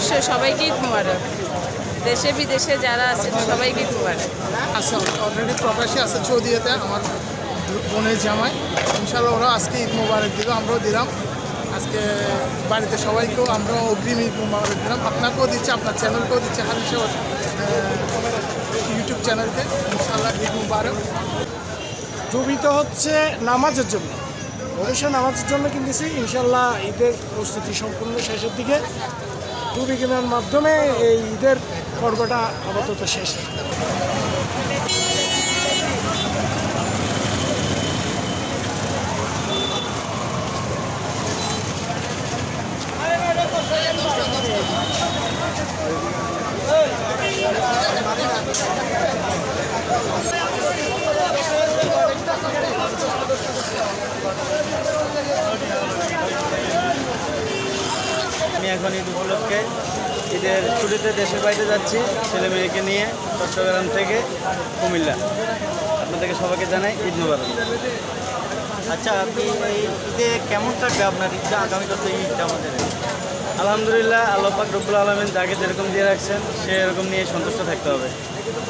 অবশ্যই সবাইকে ঈদ মুবারক। দেশে বিদেশে যারা আছেন সবাইকে ঈদ মুবারক অলরেডি প্রবাসী আছে চৌদিয়াতে আমার বোনের জামাই। ইনশাল্লাহ ওরা আজকে ঈদ মোবারক দিল আমরাও দিলাম। আজকে বাড়িতে সবাইকেও আমরাও অগ্রিম ঈদ মোবারক দিলাম। আপনাকেও দিচ্ছে আপনার চ্যানেলকেও দিচ্ছে হারিস ইউটিউব চ্যানেলকে ইনশাল্লাহ ঈদ মুবারক। জুবিত হচ্ছে নামাজের জন্য। অবশ্যই নামাজের জন্য কিনতেছি। ইনশাল্লাহ ঈদের প্রস্তুতি সম্পূর্ণ শেষের দিকে। কেনার মাধ্যমে এই ঈদের পর্বটা আপাতত শেষ। এখন ঈদ উপলক্ষে ঈদের ছুটিতে দেশের বাইরে যাচ্ছি, ছেলে মেয়েকে নিয়ে চট্টগ্রাম থেকে কুমিল্লা। আপনাদেরকে সবাইকে জানাই ঈদ মুবারক। আচ্ছা আপনি এই ঈদে কেমন থাকবে আপনার ঈদটা? আগামীকাল তো ঈদটা আমাদের। আলহামদুলিল্লাহ, আল্লাহ পাক রব্বুল আলমিন যাকে যেরকম দিয়ে রাখছেন, সে এরকম নিয়ে সন্তুষ্ট থাকতে হবে।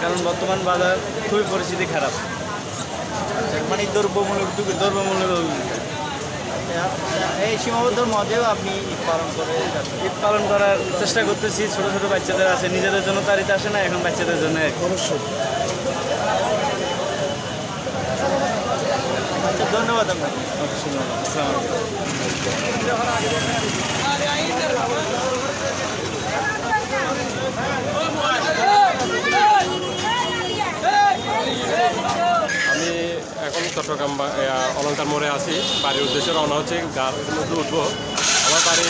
কারণ বর্তমান বাজার খুবই পরিস্থিতি খারাপ। মানে দ্রব্যমূল্যের অভিযোগ। এই সীমাবদ্ধর মধ্যেও আপনি ঈদ পালন করে ঈদ পালন করার চেষ্টা করতেছি ছোট ছোট বাচ্চাদের আছে নিজেদের জন্য তার ঈদ আসে না এখন বাচ্চাদের জন্য এক। অবশ্যই। আচ্ছা ধন্যবাদ আপনাকে। চট্টগ্রাম অলঙ্কার মোড়ে আছি। বাড়ির উদ্দেশ্যে রওনা হচ্ছে। মধ্যে উঠবো। আমার বাড়ি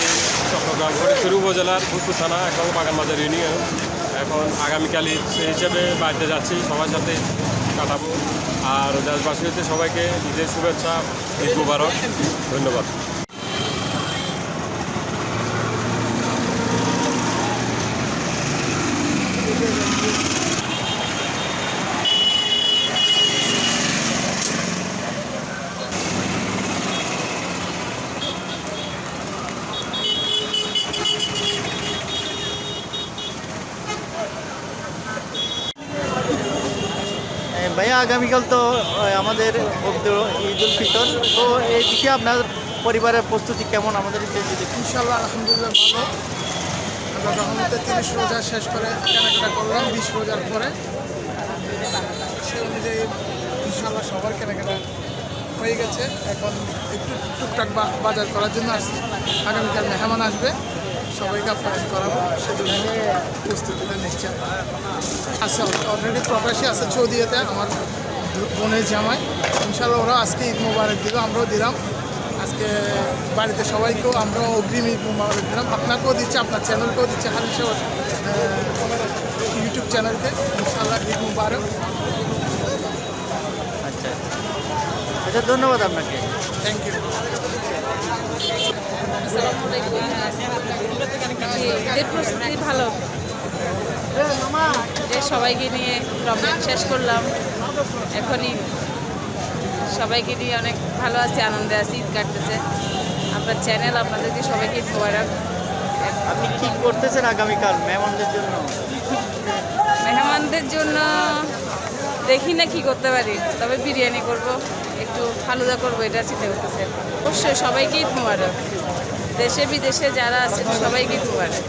চট্টগ্রাম ফরিদপুর উপজেলার ভূতপুর থানা, এখন বাগানবাজার ইউনিয়ন। এখন আগামীকালই সেই হিসেবে বাড়িতে যাচ্ছি। সবার সাথে কাটাবো। আর দেশবাসী হচ্ছে সবাইকে ঈদের শুভেচ্ছা, ঈদ মুবারক। ধন্যবাদ। আগামীকাল তো আমাদের ঈদ উল ফিতর। তো এই বিষয়ে আপনার পরিবারের প্রস্তুতি কেমন? আমাদের ইনশাল্লাহ আলহামদুলিল্লাহ ভালো। তিরিশ রোজা শেষ করে কেনাকাটা করলাম, বিশ রোজার পরে, সে অনুযায়ী ইনশাল্লাহ সবার কেনাকাটা হয়ে গেছে। এখন একটু টুকটাক বাজার করার জন্য আসছি। আগামীকাল মেহমান আসবে। সবাইকে আপনার করাবো, সেজন্য প্রস্তুতিটা নিচ্ছে আছে অলরেডি প্রবাসী আছে চৌদিয়াতে, আমার বোনের জামাই। ইনশাল্লাহ ওরা আজকে ঈদ মোবারক দিল আমরাও দিলাম। আজকে বাড়িতে সবাইকেও আমরা অগ্রিম ঈদ মোবারক দিলাম। আপনাকেও দিচ্ছে, আপনার চ্যানেলকেও দিচ্ছে হারিস ইউটিউব চ্যানেলকে ইনশাল্লাহ ঈদ মুবারক। আচ্ছা। আচ্ছা ধন্যবাদ আপনাকে। থ্যাংক ইউ প্রস্তুতি ভালো যে সবাইকে নিয়ে রমজান শেষ করলাম। এখনই সবাইকে নিয়ে অনেক ভালো আছি আনন্দে আছি ঈদ কাটতেছে। আপনার চ্যানেল আপনাদেরকে সবাইকে মোবারক। আপনি কি করতেছেন আগামীকাল মেহমানদের জন্য? মেহমানদের জন্য দেখি না কি করতে পারি। তবে বিরিয়ানি করব, একটু ফালুদা করব, এটা চিন্তা করতেছে। অবশ্যই সবাইকে ঈদ মোবারক। দেশে, বিদেশে যারা আছেন সবাইকে ঈদ মোবারক।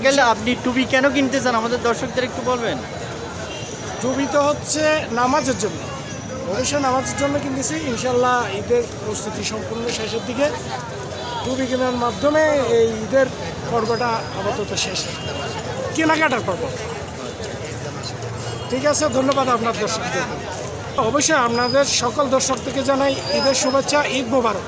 আঙ্কেল, আপনি টুপি কেন কিনতে চান? আমাদের দর্শকদের একটু বলবেন। জুবিত হচ্ছে নামাজের জন্য। অবশ্যই নামাজের জন্য কিনতেছি। ইনশাল্লাহ ঈদের প্রস্তুতি সম্পূর্ণ শেষের দিকে টুবি কেনার মাধ্যমে এই ঈদের পর্বটা আপাতত শেষ। কেনাকাটার পর্ব। ঠিক আছে, ধন্যবাদ আপনার দর্শকদের। অবশ্যই আপনাদের সকল দর্শক থেকে জানাই ঈদের শুভেচ্ছা, ঈদ মোবারক।